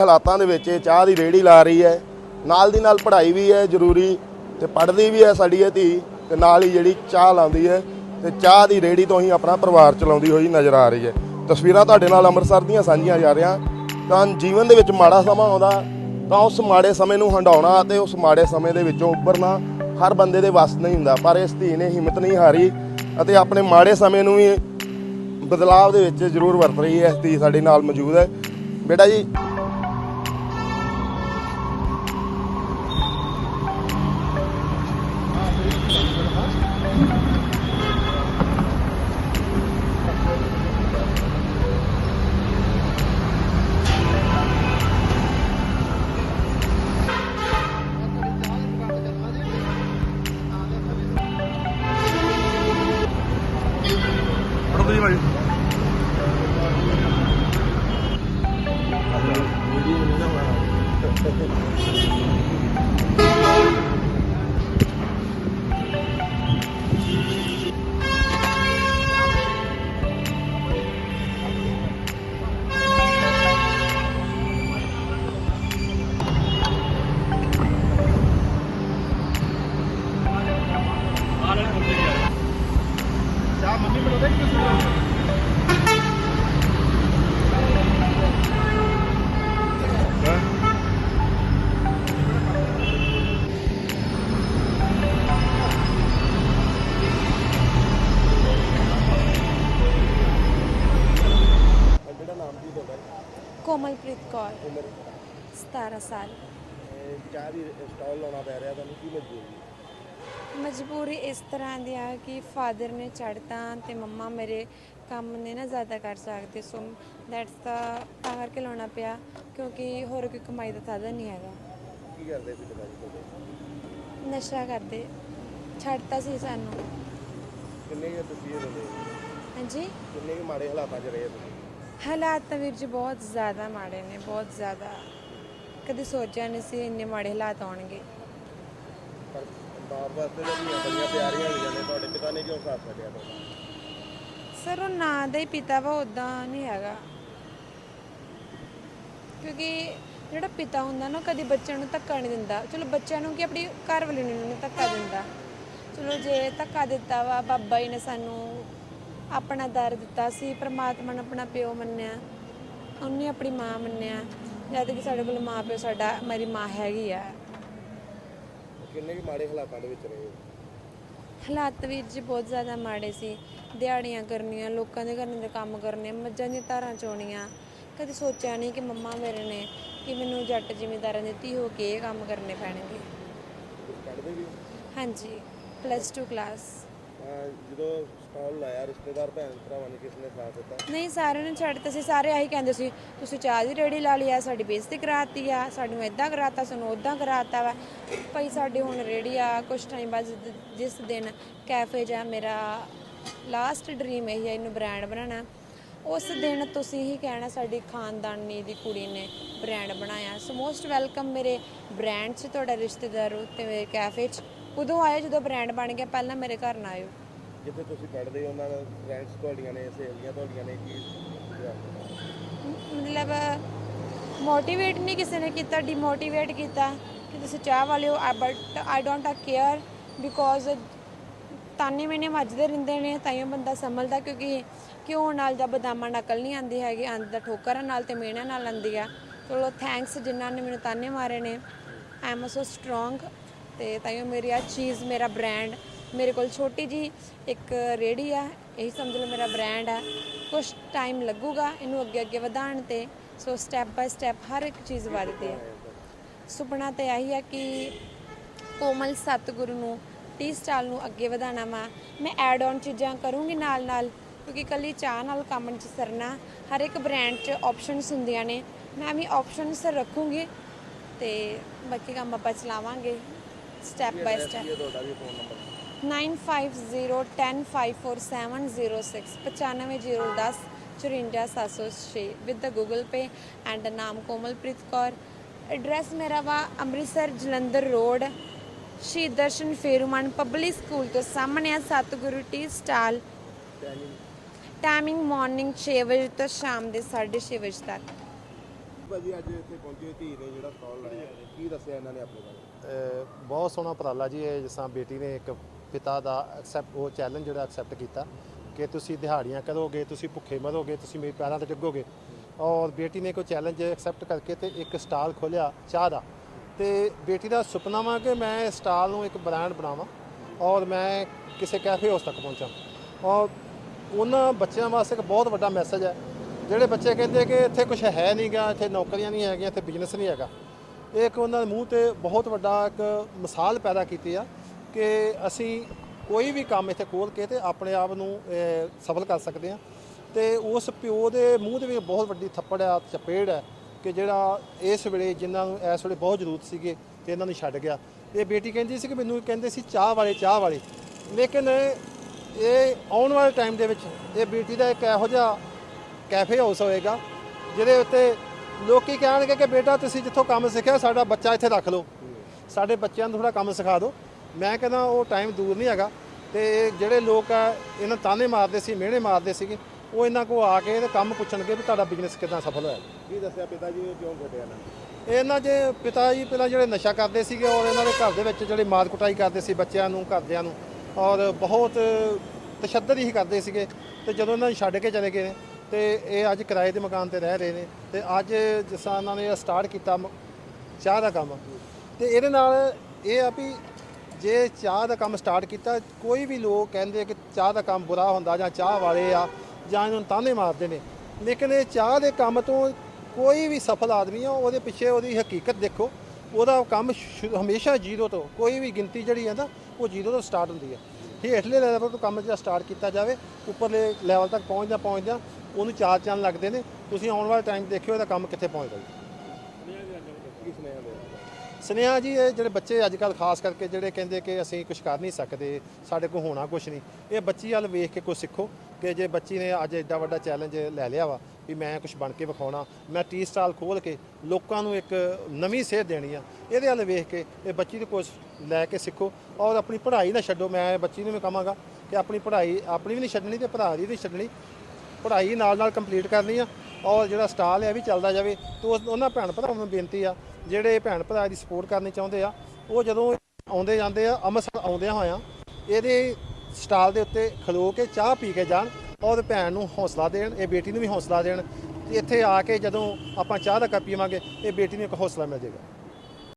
ਹਾਲਾਤਾਂ ਦੇ ਵਿੱਚ ਇਹ ਚਾਹ ਦੀ ਰੇੜੀ ਲਾ ਰਹੀ ਹੈ। ਨਾਲ ਦੀ ਨਾਲ ਪੜ੍ਹਾਈ ਵੀ ਹੈ ਜ਼ਰੂਰੀ ਤੇ ਪੜ੍ਹਦੀ ਵੀ ਹੈ ਸਾਡੀ ਇਹ ਧੀ ਤੇ ਨਾਲ ਹੀ ਜਿਹੜੀ ਚਾਹ ਲਾਉਂਦੀ ਹੈ ਤੇ ਚਾਹ ਦੀ ਰੇੜੀ ਤੋਂ ਹੀ ਆਪਣਾ ਪਰਿਵਾਰ ਚਲਾਉਂਦੀ ਹੋਈ ਨਜ਼ਰ ਆ ਰਹੀ ਹੈ। ਤਸਵੀਰਾਂ ਤੁਹਾਡੇ ਨਾਲ ਅੰਮ੍ਰਿਤਸਰ ਦੀਆਂ ਸਾਂਝੀਆਂ ਜਾ ਰਹੀਆਂ। ਤਾਂ ਜੀਵਨ ਦੇ ਵਿੱਚ ਮਾੜਾ ਸਮਾਂ ਆਉਂਦਾ ਤਾਂ ਉਸ ਮਾੜੇ ਸਮੇਂ ਨੂੰ ਹੰਡਾਉਣਾ ਤੇ ਉਸ ਮਾੜੇ ਸਮੇਂ ਦੇ ਵਿੱਚੋਂ ਉੱਭਰਨਾ ਹਰ ਬੰਦੇ ਦੇ ਵੱਸ ਨਹੀਂ ਹੁੰਦਾ, ਪਰ ਇਸ ਧੀ ਨੇ ਹਿੰਮਤ ਨਹੀਂ ਹਾਰੀ ਅਤੇ ਆਪਣੇ ਮਾੜੇ ਸਮੇਂ ਨੂੰ ਵੀ ਬਦਲਾਵ ਦੇ ਵਿੱਚ ਜ਼ਰੂਰ ਵਰਤ ਰਹੀ ਹੈ। ਇਸ ਧੀ ਸਾਡੇ ਨਾਲ ਮੌਜੂਦ ਹੈ। ਬੇਟਾ ਜੀ ਕੋਮਲਪ੍ਰੀਤ ਕੌਰ। ਉਮਰ? 17 ਸਾਲ। ਚਾਹ ਦੀ ਸਟਾਲ ਲਾਉਣਾ ਪੈ ਰਿਹਾ ਤੁਹਾਨੂੰ ਕੀ ਮਜਬੂਰੀ? ਮਜਬੂਰੀ ਇਸ ਤਰ੍ਹਾਂ ਦੀ ਆ ਕਿ ਫਾਦਰ ਨੇ ਛੱਡਤਾ ਤੇ ਮੰਮਾ ਮੇਰੇ ਕੰਮ ਨੇ ਨਾ ਜ਼ਿਆਦਾ ਕਰ ਸਕਦੇ ਸੋ ਦੈਟਸ ਦਾ ਤਾਂ ਕਰਕੇ ਲਾਉਣਾ ਪਿਆ ਕਿਉਂਕਿ ਹੋਰ ਕੋਈ ਕਮਾਈ ਦਾ ਸਾਧਨ ਨਹੀਂ ਹੈਗਾ। ਕੀ ਕਰਦੇ ਸੀ ਤੁਹਾਡੇ ਨਸ਼ਾ ਕਰਦੇ। ਛੱਡਤਾ ਸੀ ਸਾਨੂੰ। ਕਿੰਨੇ ਕੁ ਤੁਸੀਂ ਇਹ ਰਹੇ ਹਾਂਜੀ। ਕਿੰਨੇ ਕੁ ਮਾੜੇ ਹਾਲਾਤਾਂ 'ਚ ਰਹੇ ਤੁਸੀਂ? ਹਾਲਾਤ ਤਾਂ ਵੀਰ ਜੀ ਬਹੁਤ ਜ਼ਿਆਦਾ ਮਾੜੇ ਨੇ ਬਹੁਤ ਜ਼ਿਆਦਾ। ਕਦੇ ਸੋਚਿਆ ਨਹੀਂ ਸੀ ਇੰਨੇ ਮਾੜੇ ਹਾਲਾਤ ਆਉਣਗੇ। ਪਰ ਬਾਪ ਵਾਸਤੇ ਤਾਂ ਧੀਆਂ ਬੜੀਆਂ ਪਿਆਰੀਆਂ ਹੋਈਆਂ ਨੇ ਤੁਹਾਡੇ ਪਿਤਾ ਨੇ ਕਿਉਂ ਸਾਥ ਛੱਡਿਆ ਤੁਹਾਡਾ? ਸਰ ਉਹ ਨਾਂ ਦਾ ਹੀ ਪਿਤਾ ਵਾ ਉਦਾਂ ਨਹੀਂ ਹੈਗਾ। ਕਿਉਂਕਿ ਜਿਹੜਾ ਪਿਤਾ ਹੁੰਦਾ ਨਾ ਕਦੀ ਬੱਚਿਆਂ ਨੂੰ ਧੱਕਾ ਨਹੀਂ ਦਿੰਦਾ। ਚਲੋ ਬੱਚਿਆਂ ਨੂੰ ਕੀ ਆਪਣੀ ਘਰ ਵਾਲੀ ਨੂੰ ਨਹੀਂ ਧੱਕਾ ਦਿੰਦਾ। ਚਲੋ ਜੇ ਧੱਕਾ ਦਿੱਤਾ ਵਾ ਬਾਬਾ ਜੀ ਨੇ ਸਾਨੂੰ ਆਪਣਾ ਦਰ ਦਿੱਤਾ ਸੀ ਪ੍ਰਮਾਤਮਾ ਨੇ ਆਪਣਾ ਪਿਓ ਮੰਨਿਆ ਉਹਨੇ ਆਪਣੀ ਮਾਂ ਮੰਨਿਆ ਜਦ ਕਿ ਸਾਡੇ ਕੋਲ ਮਾਂ ਪਿਓ ਸਾਡਾ ਮੇਰੀ ਮਾਂ ਹੈਗੀ ਆ। ਕਿੰਨੇ ਕੁ ਮਾੜੇ ਹਾਲਾਤਾਂ ਦੇ ਵਿੱਚ ਰਹੇ ਹੋ? ਹਾਲਾਤ ਵੀ ਜੀ ਬਹੁਤ ਜ਼ਿਆਦਾ ਮਾੜੇ ਸੀ। ਦਿਹਾੜੀਆਂ ਕਰਨੀਆਂ ਲੋਕਾਂ ਦੇ ਘਰਾਂ ਦੇ ਕੰਮ ਕਰਨੇ ਮੱਝਾਂ ਦੀਆਂ ਧਾਰਾਂ ਚੋਣੀਆਂ। ਕਦੇ ਸੋਚਿਆ ਨਹੀਂ ਕਿ ਮੰਮਾ ਮੇਰੇ ਨੇ ਕਿ ਮੈਨੂੰ ਜੱਟ ਜ਼ਿਮੀਂਦਾਰਾਂ ਦੀ ਧੀ ਹੋ ਕੇ ਇਹ ਕੰਮ ਕਰਨੇ ਪੈਣਗੇ। ਤੁਸੀਂ ਪੜ੍ਹਦੇ ਵੀ ਹੋ? ਹਾਂਜੀ ਪਲੱਸ 2 ਕਲਾਸ ਅਹ ਜਦੋਂ ਸਟਾਲ ਲਾਇਆ ਰਿਸ਼ਤੇਦਾਰ, ਭੈਣ ਭਰਾਵਾਂ ਨੇ ਕਿਸ ਨੇ ਸਾਥ ਦਿੱਤਾ? ਨਹੀਂ, ਸਾਰਿਆਂ ਨੇ ਛੱਡ ਛੱਡਤਾ ਸੀ। ਸਾਰੇ ਆਹੀ ਕਹਿੰਦੇ ਸੀ, ਤੁਸੀਂ ਚਾਹ ਦੀ ਰੇੜੀ ਲਾ ਲਈ ਆ, ਸਾਡੀ ਬੇਇੱਜ਼ਤੀ ਕਰਾਤੀ ਆ, ਸਾਨੂੰ ਇਦਾਂ ਕਰਾਤਾ, ਸਾਨੂੰ ਉਦਾਂ ਕਰਾਤਾ ਵਾ। ਭਾਈ ਸਾਡੇ ਹੁਣ ਰੇੜੀ ਆ ਕੁਝ ਟਾਈਮ ਬਾਅਦ ਜਿਸ- ਜਿਸ ਦਿਨ ਕੈਫੇ ਜਾ ਮੇਰਾ ਲਾਸਟ ਡ੍ਰੀਮ ਇਹ ਹੈ ਇਹਨੂੰ ਬ੍ਰਾਂਡ ਬਣਾਉਣਾ। ਉਸ ਦਿਨ ਤੁਸੀਂ ਹੀ ਕਹਿਣਾ, ਸਾਡੀ ਖਾਨਦਾਨੀ ਦੀ ਕੁੜੀ ਨੇ ਬ੍ਰਾਂਡ ਬਣਾਇਆ। ਸੋ ਮੋਸਟ ਵੈਲਕਮ ਮੇਰੇ ਬ੍ਰਾਂਡ 'ਚ ਤੁਹਾਡਾ ਰਿਸ਼ਤੇਦਾਰ ਹੋ ਤੇ ਮੇਰੇ ਕੈਫੇ 'ਚ। ਉਦੋਂ ਆਇਓ ਜਦੋਂ ਬ੍ਰਾਂਡ ਬਣ ਗਿਆ, ਪਹਿਲਾਂ ਮੇਰੇ ਘਰ ਨਾ ਆਇਓ। ਜਿੱਥੇ ਤੁਸੀਂ ਪੜ੍ਹਦੇ ਹੋ, ਉਹਨਾਂ ਦੇ ਫਰੈਂਡਸ ਤੁਹਾਡੀਆਂ ਨੇ, ਸਹੇਲੀਆਂ ਤੁਹਾਡੀਆਂ ਨੇ, ਕੀ ਮਤਲਬ ਮੋਟੀਵੇਟ ਨਹੀਂ ਕਿਸੇ ਨੇ ਕੀਤਾ ਡੀਮੋਟੀਵੇਟ ਕੀਤਾ ਕਿ ਤੁਸੀਂ ਚਾਹ ਵਾਲੇ ਹੋ but I don't care because ਤਾਨੇ ਮੈਨੇ ਵੱਜਦੇ ਰਹਿੰਦੇ ਨੇ ਤਾਈਓ ਬੰਦਾ ਸੰਭਲਦਾ ਕਿਉਂਕਿ ਘਿਓ ਨਾਲ ਜਾਂ ਬਦਾਮਾਂ ਨਕਲ ਨਹੀਂ ਆਂਦੀ ਹੈਗੀ ਅੰਦ ਦਾ ਠੋਕਰਾਂ ਨਾਲ ਤੇ ਮਿਹਨਤ ਨਾਲ ਆਂਦੀ ਆ। ਚਲੋ ਥੈਂਕਸ ਜਿਨ੍ਹਾਂ ਨੇ ਮੈਨੂੰ ਤਾਨੇ ਮਾਰੇ ਨੇ। ਆਈ ਐਮ ਸੋ ਸਟਰੋਂਗ ਤੇ ਤਾਈਓ ਮੇਰੀ ਆ ਚੀਜ਼, ਮੇਰਾ ਬ੍ਰਾਂਡ ਮੇਰੇ ਕੋਲ ਛੋਟੀ ਜੀ ਇੱਕ ਰੇੜੀ ਆ ਇਹੀ ਸਮਝ ਲਓ ਮੇਰਾ ਬ੍ਰਾਂਡ ਆ। ਕੁਝ ਟਾਈਮ ਲੱਗੂਗਾ ਇਹਨੂੰ ਅੱਗੇ ਅੱਗੇ ਵਧਾਉਣ ਤੇ ਸੋ ਸਟੈਪ ਬਾਈ ਸਟੈਪ ਹਰ ਇੱਕ ਚੀਜ਼ ਵੱਧਦੀ ਹੈ ਸੁਪਨਾ ਤੇ ਆਹੀ ਆ ਕਿ ਕੋਮਲ ਸਤਿਗੁਰੂ ਨੂੰ ਟੀ ਸਟਾਲ ਨੂੰ ਅੱਗੇ ਵਧਾਉਣਾ ਵਾ। ਮੈਂ ਐਡ ਆਨ ਚੀਜ਼ਾਂ ਕਰੂੰਗੀ ਨਾਲ ਨਾਲ ਕਿਉਂਕਿ ਕੱਲੀ ਚਾਹ ਨਾਲ ਕੰਮ ਨਹੀਂ ਸਰਨਾ। ਹਰ ਇੱਕ ਬ੍ਰਾਂਡ 'ਚ ਆਪਸ਼ਨਸ ਹੁੰਦੀਆਂ ਨੇ। ਮੈਂ ਵੀ ਆਪਸ਼ਨਸ ਰੱਖੂੰਗੀ ਤੇ ਬਾਕੀ ਕੰਮ ਆਪਾਂ ਚਲਾਵਾਂਗੇ ਸਟੈਪ ਬਾਈ ਸਟੈਪ ਇਹ ਤੁਹਾਡਾ ਵੀ phone number 9501054706 95010 54706 with the Google Pay and the ਨਾਮ ਕੋਮਲਪ੍ਰੀਤ ਕੌਰ ਐਡਰੈਸ ਮੇਰਾ ਵਾ ਅੰਮ੍ਰਿਤਸਰ ਜਲੰਧਰ ਰੋਡ ਸ਼ਹੀਦ ਦਰਸ਼ਨ ਫੇਰੂਮਨ ਪਬਲਿਕ ਸਕੂਲ ਤੋਂ ਸਾਹਮਣੇ ਆ ਸਤਿਗੁਰੂ ਟੀ ਸਟਾਲ ਟਾਈਮਿੰਗ ਮਾਰਨਿੰਗ 6 ਵਜੇ ਤੋਂ ਸ਼ਾਮ ਦੇ 6:30 ਵਜੇ ਤੱਕ ਭਾਜੀ ਅੱਜ ਇੱਥੇ ਪਹੁੰਚੇ ਧੀ ਨੇ ਜਿਹੜਾ ਸਟਾਲ ਲਾਇਆ ਕੀ ਦੱਸਿਆ ਇਹਨਾਂ ਨੇ ਆਪਣੇ ਬਾਰੇ? ਬਹੁਤ ਸੋਹਣਾ ਉਪਰਾਲਾ ਜੀ ਇਹ ਜਿਸ ਬੇਟੀ ਨੇ ਇੱਕ ਪਿਤਾ ਦਾ ਐਕਸੈਪਟ ਉਹ ਚੈਲੰਜ ਜਿਹੜਾ ਐਕਸੈਪਟ ਕੀਤਾ ਕਿ ਤੁਸੀਂ ਦਿਹਾੜੀਆਂ ਕਰੋਗੇ, ਤੁਸੀਂ ਭੁੱਖੇ ਮਰੋਗੇ, ਤੁਸੀਂ ਮੇਰੇ ਪੈਰਾਂ ਤੇ ਡਿੱਗੋਗੇ। ਔਰ ਬੇਟੀ ਨੇ ਕੋਈ ਚੈਲੰਜ ਐਕਸੈਪਟ ਕਰਕੇ ਤੇ ਇੱਕ ਸਟਾਲ ਖੋਲਿਆ ਚਾਹ ਦਾ। ਤੇ ਬੇਟੀ ਦਾ ਸੁਪਨਾ ਵਾ ਕਿ ਮੈਂ ਇਸ ਸਟਾਲ ਨੂੰ ਇੱਕ ਬ੍ਰਾਂਡ ਬਣਾਵਾਂ ਔਰ ਮੈਂ ਕਿਸੇ ਕੈਫੇ ਹਾਊਸ ਤੱਕ ਪਹੁੰਚਾਂ। ਔਰ ਉਹਨਾਂ ਬੱਚਿਆਂ ਵਾਸਤੇ ਇੱਕ ਬਹੁਤ ਵੱਡਾ ਮੈਸੇਜ ਹੈ। ਜਿਹੜੇ ਬੱਚੇ ਕਹਿੰਦੇ ਕਿ ਇੱਥੇ ਕੁਝ ਹੈ ਨਹੀਂਗਾ, ਇੱਥੇ ਨੌਕਰੀਆਂ ਨਹੀਂ ਹੈਗੀਆਂ, ਇੱਥੇ ਬਿਜ਼ਨਸ ਨਹੀਂ ਹੈਗਾ। ਇਹ ਇੱਕ ਉਹਨਾਂ ਦੇ ਮੂੰਹ ਤੇ ਬਹੁਤ ਵੱਡਾ ਇੱਕ ਮਿਸਾਲ ਪੈਦਾ ਕੀਤੀ ਆ। ਕਿ ਅਸੀਂ ਕੋਈ ਵੀ ਕੰਮ ਇੱਥੇ ਖੋਲ ਕੇ ਤੇ ਆਪਣੇ ਆਪ ਨੂੰ ਸਫਲ ਕਰ ਸਕਦੇ ਹਾਂ। ਤੇ ਉਸ ਪਿਓ ਦੇ ਮੂੰਹ ਦੇ ਵਿੱਚ ਬਹੁਤ ਵੱਡੀ ਥੱਪੜ ਆ, ਚਪੇੜ ਹੈ ਕਿ ਜਿਹੜਾ ਇਸ ਵੇਲੇ ਜਿਨ੍ਹਾਂ ਨੂੰ ਇਸ ਵੇਲੇ ਬਹੁਤ ਜ਼ਰੂਰਤ ਸੀਗੇ ਤੇ ਇਹਨਾਂ ਨੂੰ ਛੱਡ ਗਿਆ। ਇਹ ਬੇਟੀ ਕਹਿੰਦੀ ਸੀ ਕਿ ਮੈਨੂੰ ਕਹਿੰਦੇ ਸੀ ਚਾਹ ਵਾਲੇ ਚਾਹ ਵਾਲੇ। ਲੇਕਿਨ ਇਹ ਆਉਣ ਵਾਲੇ ਟਾਈਮ ਦੇ ਵਿੱਚ ਇਹ ਬੇਟੀ ਦਾ ਇੱਕ ਇਹੋ ਜਿਹਾ ਕੈਫੇ ਹਾਊਸ ਹੋਏਗਾ, ਜਿਹਦੇ ਉੱਤੇ ਲੋਕੀ ਕਹਿਣਗੇ ਕਿ ਬੇਟਾ ਤੁਸੀਂ ਜਿੱਥੋਂ ਕੰਮ ਸਿੱਖਿਆ, ਸਾਡਾ ਬੱਚਾ ਇੱਥੇ ਰੱਖ ਲਓ। ਸਾਡੇ ਬੱਚਿਆਂ ਨੂੰ ਥੋੜਾ ਕੰਮ ਸਿਖਾ ਦਿਓ। ਮੈਂ ਕਹਿੰਦਾ ਉਹ ਟਾਈਮ ਦੂਰ ਨਹੀਂ ਹੈਗਾ ਤੇ ਜਿਹੜੇ ਲੋਕ ਆ ਇਹਨਾਂ ਤਾਨੇ ਮਾਰਦੇ ਸੀ ਮਿਹਣੇ ਮਾਰਦੇ ਸੀਗੇ ਉਹ ਇਹਨਾਂ ਕੋ ਆ ਕੇ ਤੇ ਕੰਮ ਪੁੱਛਣਗੇ ਵੀ ਤੁਹਾਡਾ ਬਿਜ਼ਨਸ ਕਿਦਾਂ ਸਫਲ ਹੋਇਆ। ਕੀ ਦੱਸਿਆ ਪਿਤਾ ਜੀ ਕਿਉਂ ਇਹਨਾਂ ਨੇ? ਇਹਨਾਂ ਦੇ ਪਿਤਾ ਜੀ ਪਹਿਲਾਂ ਜਿਹੜੇ ਨਸ਼ਾ ਕਰਦੇ ਸੀਗੇ ਔਰ ਇਹਨਾਂ ਦੇ ਘਰ ਦੇ ਵਿੱਚ ਜਿਹੜੇ ਮਾਰ ਕੁਟਾਈ ਕਰਦੇ ਸੀ ਬੱਚਿਆਂ ਨੂੰ ਘਰਦਿਆਂ ਨੂੰ ਔਰ ਬਹੁਤ ਤਸ਼ੱਦਦ ਹੀ ਕਰਦੇ ਸੀਗੇ ਤੇ ਜਦੋਂ ਇਹਨਾਂ ਨੂੰ ਛੱਡ ਕੇ ਚਲੇ ਗਏ ਤੇ ਇਹ ਅੱਜ ਕਿਰਾਏ ਦੇ ਮਕਾਨ ਤੇ ਰਹਿ ਰਹੇ ਨੇ ਤੇ ਅੱਜ ਜਿਸ ਇਹਨਾਂ ਨੇ ਸਟਾਰਟ ਕੀਤਾ ਚਾਹ ਦਾ ਕੰਮ। ਤੇ ਇਹਦੇ ਨਾਲ ਇਹ ਆ ਵੀ ਜੇ ਚਾਹ ਦਾ ਕੰਮ ਸਟਾਰਟ ਕੀਤਾ, ਕੋਈ ਵੀ ਲੋਕ ਕਹਿੰਦੇ ਕਿ ਚਾਹ ਦਾ ਕੰਮ ਬੁਰਾ ਹੁੰਦਾ ਜਾਂ ਚਾਹ ਵਾਲੇ ਆ ਜਾਂ ਇਹਨਾਂ ਨੂੰ ਤਾਨੇ ਮਾਰਦੇ ਨੇ। ਲੇਕਿਨ ਇਹ ਚਾਹ ਦੇ ਕੰਮ ਤੋਂ ਕੋਈ ਵੀ ਸਫਲ ਆਦਮੀ ਆ, ਉਹਦੇ ਪਿੱਛੇ ਉਹਦੀ ਹਕੀਕਤ ਦੇਖੋ। ਉਹਦਾ ਕੰਮ ਸ਼ੁਰੂ- ਹਮੇਸ਼ਾ ਜ਼ੀਰੋ ਤੋਂ, ਕੋਈ ਵੀ ਗਿਣਤੀ ਜਿਹੜੀ ਹੈ ਨਾ, ਉਹ ਜ਼ੀਰੋ ਤੋਂ ਸਟਾਰਟ ਹੁੰਦੀ ਹੈ ਹੇਠਲੇ ਲੈਵਲ ਤੋਂ ਕੰਮ ਜਿਹੜਾ ਸਟਾਰਟ ਕੀਤਾ ਜਾਵੇ, ਉੱਪਰਲੇ ਲੈਵਲ ਤੱਕ ਪਹੁੰਚਦਾ ਪਹੁੰਚਦਾ ਉਹਨੂੰ ਚਾਰ ਚੰਨ ਲੱਗਦੇ ਨੇ। ਤੁਸੀਂ ਆਉਣ ਵਾਲੇ ਟਾਈਮ ਦੇਖਿਓ ਇਹਦਾ ਕੰਮ ਕਿੱਥੇ ਪਹੁੰਚਦਾ ਜੀ? ਸੁਨੇਹਾ ਜੀ, ਇਹ ਜਿਹੜੇ ਬੱਚੇ ਅੱਜ ਕੱਲ ਖਾਸ ਕਰਕੇ ਜਿਹੜੇ ਕਹਿੰਦੇ ਕਿ ਅਸੀਂ ਕੁਝ ਕਰ ਨਹੀਂ ਸਕਦੇ, ਸਾਡੇ ਕੋਲ ਹੋਣਾ ਕੁਝ ਨਹੀਂ। ਇਹ ਬੱਚੀ ਵੱਲ ਵੇਖ ਕੇ ਕੁਝ ਸਿੱਖੋ ਕਿ ਜੇ ਬੱਚੀ ਨੇ ਅੱਜ ਐਡਾ ਵੱਡਾ ਚੈਲੰਜ ਲੈ ਲਿਆ ਵਾ ਵੀ ਮੈਂ ਕੁਝ ਬਣ ਕੇ ਵਿਖਾਉਣਾ, ਮੈਂ ਟੀ ਸਟਾਲ ਖੋਲ ਕੇ ਲੋਕਾਂ ਨੂੰ ਇੱਕ ਨਵੀਂ ਸੇਧ ਦੇਣੀ ਆ, ਇਹਦੇ ਵੱਲ ਵੇਖ ਕੇ ਇਹ ਬੱਚੀ ਦੇ ਕੁਝ ਲੈ ਕੇ ਸਿੱਖੋ ਔਰ ਆਪਣੀ ਪੜ੍ਹਾਈ ਨਾ ਛੱਡੋ। ਮੈਂ ਬੱਚੀ ਨੂੰ ਵੀ ਕਹਾਂਗਾ ਕਿ ਆਪਣੀ ਪੜ੍ਹਾਈ ਆਪਣੀ ਵੀ ਨਹੀਂ ਛੱਡਣੀ ਤੇ ਭਰਾ ਦੀ ਵੀ ਨਹੀਂ ਛੱਡਣੀ। ਪੜ੍ਹਾਈ ਨਾਲ ਨਾਲ ਕੰਪਲੀਟ ਕਰਨੀ ਆ। ਔਰ ਜਿਹੜਾ ਸਟਾਲ ਹੈ, ਇਹ ਵੀ ਚੱਲਦਾ ਜਾਵੇ। ਤੇ ਉਸ- ਉਹਨਾਂ ਭੈਣ ਭਰਾਵਾਂ ਨੂੰ ਬੇਨਤੀ ਆ, ਜਿਹੜੇ ਭੈਣ ਭਰਾ ਦੀ ਸਪੋਰਟ ਕਰਨੀ ਚਾਹੁੰਦੇ ਆ, ਉਹ ਜਦੋਂ ਆਉਂਦੇ ਜਾਂਦੇ ਆ, ਅੰਮ੍ਰਿਤਸਰ ਆਉਂਦਿਆਂ ਹੋਇਆਂ, ਇਹਦੇ ਸਟਾਲ ਦੇ ਉੱਤੇ ਖਲੋ ਕੇ ਚਾਹ ਪੀ ਕੇ ਜਾਣ, ਔਰ ਭੈਣ ਨੂੰ ਹੌਸਲਾ ਦੇਣ, ਇਹ ਬੇਟੀ ਨੂੰ ਵੀ ਹੌਸਲਾ ਦੇਣ, ਤੇ ਇੱਥੇ ਆ ਕੇ ਜਦੋਂ ਆਪਾਂ ਚਾਹ ਦਾ ਕੱਪ ਪੀਵਾਂਗੇ, ਇਹ ਬੇਟੀ ਨੂੰ ਇੱਕ ਹੌਸਲਾ ਮਿਲ ਜਾਏਗਾ।